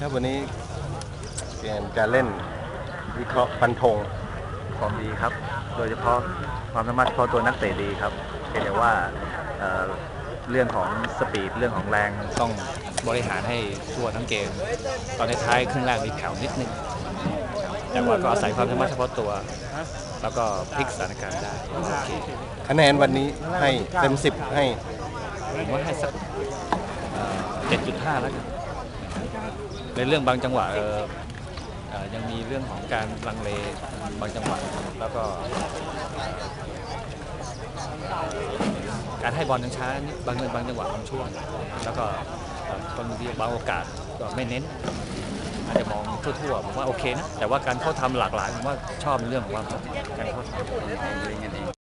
ครับวันนี้เกมการเล่นวิเคราะห์ฟันธงฟอร์มดีครับ โดยเฉพาะความสามารถเฉพาะตัวนักเตะดีครับเพียงแต่ว่าเอ่อเรื่องของสปีดเรื่องของแรงต้องบริหารให้ทั่วทั้งเกม ตอนในท้ายครึ่งแรกมีแผ่วนิดนึง แต่ว่าก็อาศัยความสามารถเฉพาะตัว แล้วก็พลิกสถานการณ์ได้โอเคคะแนนวันนี้ให้เต็มสิบให้ผมว่าให้สักเจ็ดจุดห้าแล้วกัน ในเรื่องบางจังหวะยังมีเรื่องของการลังเลบางจังหวะแล้วก็การให้บอลยังช้านิดบางบางจังหวะบางช่วง แล้วก็บางทีบางโอกาสก็ไม่เน้น อาจจะมองทั่วๆผมว่าโอเคนะ แต่ว่าการเข้าทำหลากหลายผมว่าชอบในเรื่องของว่าการเข้าทำ